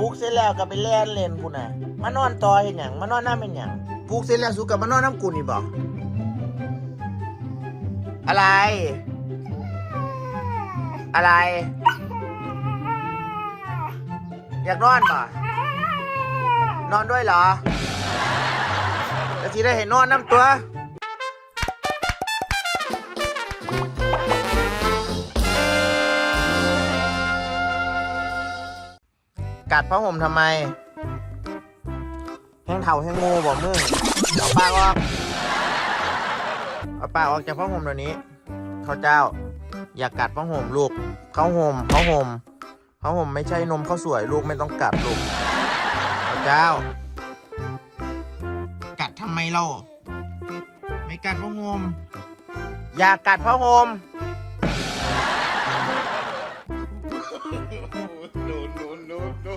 ปลุกเสร็จแล้วก็ไปเล่นเล่นกูน่ะมานอนต่อเห็นหยังมานอนน้ำเป็นหยังปลุกเสร็จแล้วสุกับมานอนน้ำกูนี่บอกอะไร อะไร อยากนอนป่นอนด้วยเหรอแล้วทีได้เห็นนอนน้ำตัว ดผ้าห่มทำไม แห้งเถาแห้งงูบอกมึงเอาปากออกเอาปากออกจากผ้าห่มเดี๋ยวนี้เขาเจ้า อย่ากัดผ้าห่มลูกเขาห่มเขาห่มเขาห่มไม่ใช่นมข้าวสวยลูกไม่ต้องกัดลูกเขาเจ้า กัดทำไมเราไม่กัดผ้าห่มอย่ากัดผ้าห่ม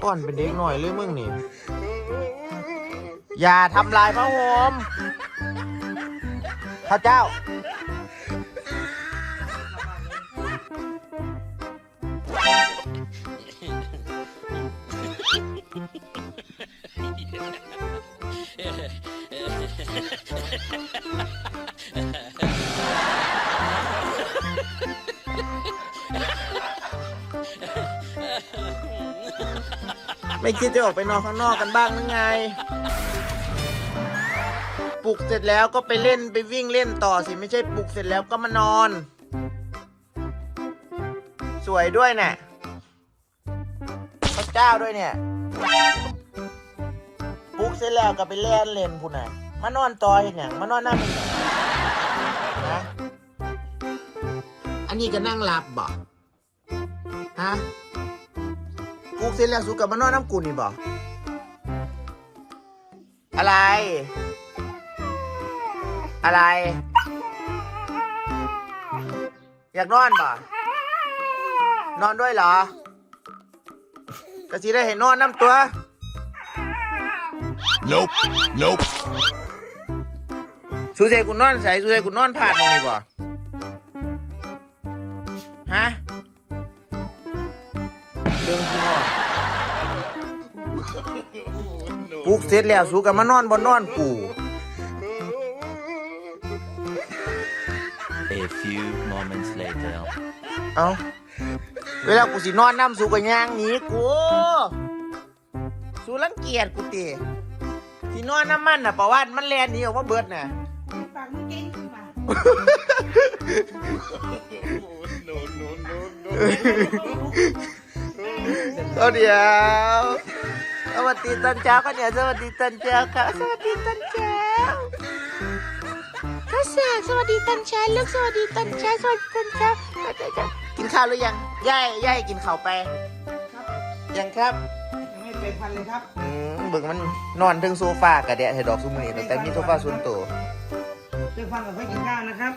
ก่อนเป็นเด็กหน่อยเลยมึงนี่ อย่าทำลายพระโฮมพระเจ้า ไม่คิดจะออกไปนอนข้างนอกกันบ้างหรือไง ปลุกเสร็จแล้วก็ไปเล่นไปวิ่งเล่นต่อสิไม่ใช่ปลุกเสร็จแล้วก็มานอน สวยด้วยเนะ่ยพระเจ้าด้วยเนี่ย ปลุกเสร็จแล้วก็ไปเล่นเล่นพูนน่ะ มานอนต่อเห็นอย่างมานอนนั่งเป็นยังนะอันนี้ก็นั่งหลับบ่ฮะ ลูกเสร็จแล้วสุกับมานอนน้ำกูนี่บ่อะไร อะไร อยากนอนบ่นอนด้วยเหรอกะสิได้เห็นนอนน้ำตัว Nope. Nope. สูเซกูนอนใส่สูเซกูนอนผ่านตรงนี้บ่ฮะเรื่องที่นอน ปลุกเสร็จแล้วสูกับมานอนบนนอนกู A few moments later. เอาเวลากูสินอนน้ำสูกับย่างหนีกูสูรังเกียจกูตีสินอนน้ำมันน่ะประวัติมันแลนหนีออกมาเบิดน่ะปากมึงเก่งขึ้นมาเอาเดี๋ยว สวัสดีตอนเช้าก็เนี่ยสวัสดีตอนเช้าค่ะสวัสดีตอนเช้าข้าแสกสวัสดีตอนเช้าลูกสวัสดีตอนเช้าสวัสดีตอนเช้ากินข้าวหรือยังย่ายย่ายกินข้าวไปครับยังครับยังไม่เป็นพันเลยครับอืมเบิ่งมันนอนถึงโซฟากะเดะให้ดอกซุมือนี่แต่มีโซฟาส่วนตัวเรื่องฟันกับไฟกินข้าวนะครับ